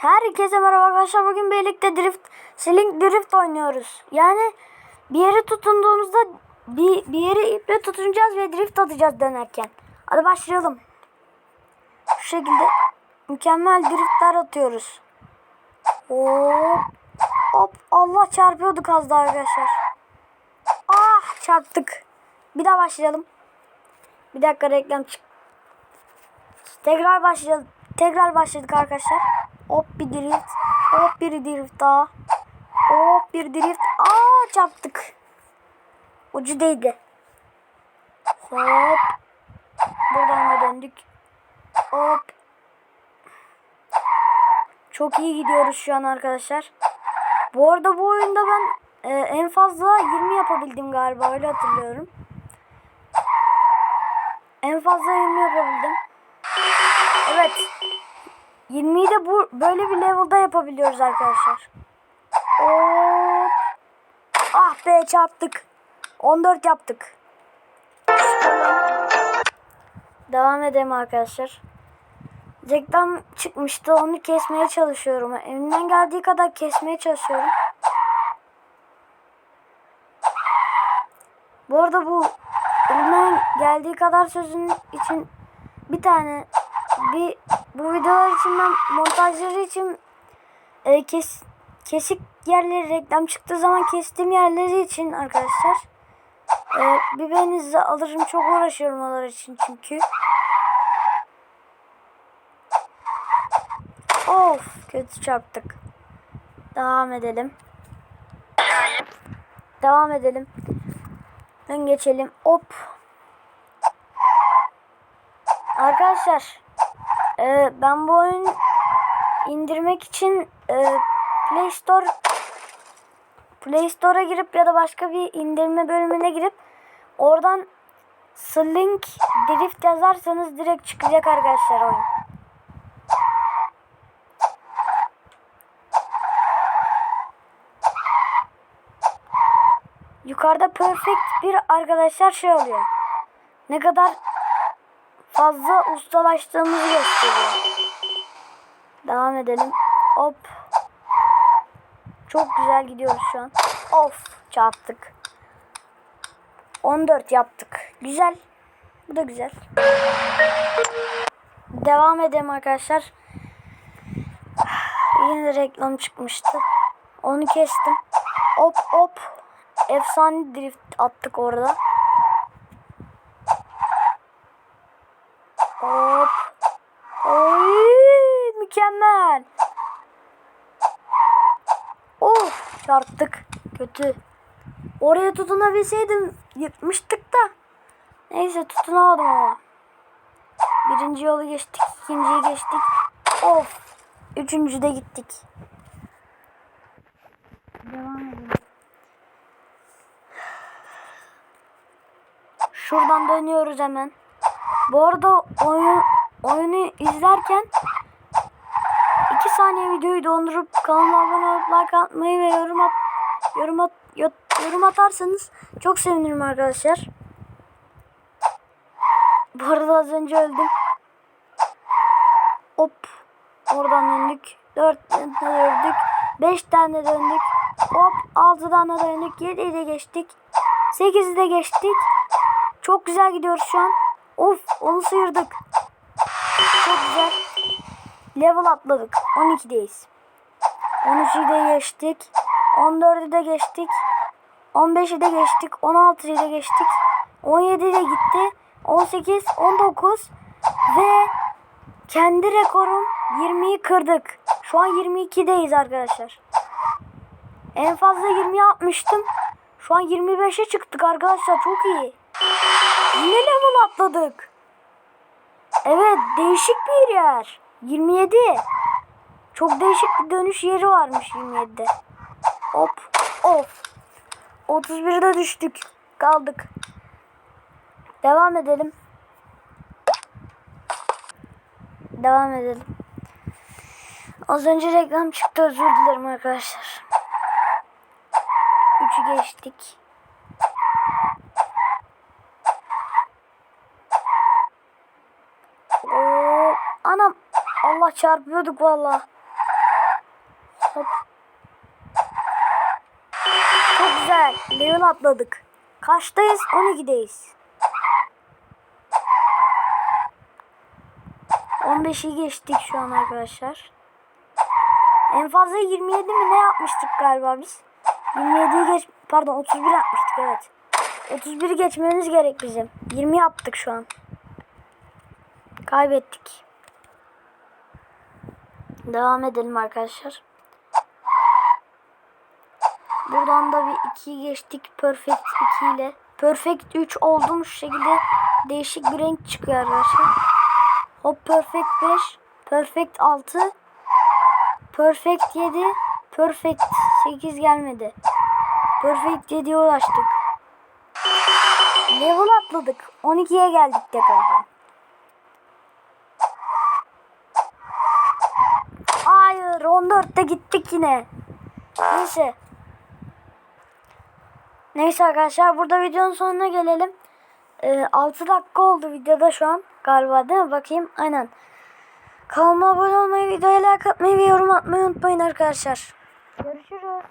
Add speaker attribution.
Speaker 1: Herkese merhaba arkadaşlar. Bugün birlikte drift, sling drift oynuyoruz. Yani bir yere tutunduğumuzda bir, bir yere iple tutunacağız ve drift atacağız dönerken. Hadi başlayalım. Şu şekilde mükemmel driftler atıyoruz. Hop. Hop. Allah çarpıyorduk az daha arkadaşlar. Ah çarptık. Bir daha başlayalım. Bir dakika reklam çık. Tekrar başlayalım. Tekrar başladık arkadaşlar. Hop bir drift. Hop bir drift daha. Hop bir drift. Aa çarptık. Ucu değdi. Hop. Buradan da döndük. Hop. Çok iyi gidiyoruz şu an arkadaşlar. Bu arada bu oyunda ben e, en fazla 20 yapabildim galiba öyle hatırlıyorum. En fazla 20 yapabildim. Evet. 20'yi de bu böyle bir level'da yapabiliyoruz arkadaşlar. Hop. Ah be çarptık. 14 yaptık. Devam edelim arkadaşlar. Reklam çıkmıştı. Onu kesmeye çalışıyorum. Elimden geldiği kadar kesmeye çalışıyorum. Bu arada bu elimden geldiği kadar sözün için bir tane bir bu videolar için ben montajları için e, kes, kesik yerleri reklam çıktığı zaman kestiğim yerleri için arkadaşlar e, bir beğeninizi alırım çok uğraşıyorum onlar için çünkü. Of kötü çarptık. Devam edelim. Devam edelim. Ön geçelim. Hop. Arkadaşlar e, ben bu oyun indirmek için e, Play Store Play Store'a girip ya da başka bir indirme bölümüne girip oradan Sling Drift yazarsanız direkt çıkacak arkadaşlar oyun. Yukarıda perfect bir arkadaşlar şey oluyor. Ne kadar fazla ustalaştığımızı gösteriyor. Devam edelim. Hop. Çok güzel gidiyoruz şu an. Of çarptık. 14 yaptık. Güzel. Bu da güzel. Devam edelim arkadaşlar. Yine reklam çıkmıştı. Onu kestim. Hop hop. Efsane drift attık orada. Hop. Oy, mükemmel. Of çarptık. Kötü. Oraya tutunabilseydim yırtmıştık da. Neyse tutunamadım ama. Birinci yolu geçtik. ikinciyi geçtik. Of. Üçüncüde gittik. Devam edelim. Şuradan dönüyoruz hemen. Bu arada oyun oyunu izlerken 2 saniye videoyu dondurup kanalıma abone olup like atmayı ve yorum at, yorum, at, yorum atarsanız çok sevinirim arkadaşlar. Bu arada az önce öldüm. Hop. Oradan döndük. 4 tane döndük. 5 tane döndük. Hop 6 tane döndük. 7'yi de geçtik. 8'i de geçtik. Çok güzel gidiyoruz şu an. Of onu sıyırdık. Level atladık. 12'deyiz. 13'ü de geçtik. 14'ü de geçtik. 15'i de geçtik. 16'yı da geçtik. 17 de gitti. 18, 19 ve kendi rekorum 20'yi kırdık. Şu an 22'deyiz arkadaşlar. En fazla 20 yapmıştım. Şu an 25'e çıktık arkadaşlar. Çok iyi. Yine level atladık. Evet değişik bir yer. 27. Çok değişik bir dönüş yeri varmış 27'de. Hop of. 31'de düştük. Kaldık. Devam edelim. Devam edelim. Az önce reklam çıktı özür dilerim arkadaşlar. 3'ü geçtik. Oo, anam Allah çarpıyorduk valla. Çok güzel. Level atladık. Kaçtayız? 12'deyiz. 15'i geçtik şu an arkadaşlar. En fazla 27 mi ne yapmıştık galiba biz? 27'yi geç pardon 31 yapmıştık evet. 31'i geçmemiz gerek bizim. 20 yaptık şu an. Kaybettik. Devam edelim arkadaşlar. Buradan da bir 2'yi geçtik. Perfect 2 ile. Perfect 3 oldum şu şekilde değişik bir renk çıkıyor arkadaşlar. Hop Perfect 5. Perfect 6. Perfect 7. Perfect 8 gelmedi. Perfect 7'ye ulaştık. Level atladık. 12'ye geldik tekrar. Hayır 14'te gittik yine. Neyse. Neyse arkadaşlar burada videonun sonuna gelelim. Ee, 6 dakika oldu videoda şu an. Galiba değil mi? Bakayım. Aynen. Kanalıma abone olmayı, videoya like atmayı ve yorum atmayı unutmayın arkadaşlar. Görüşürüz.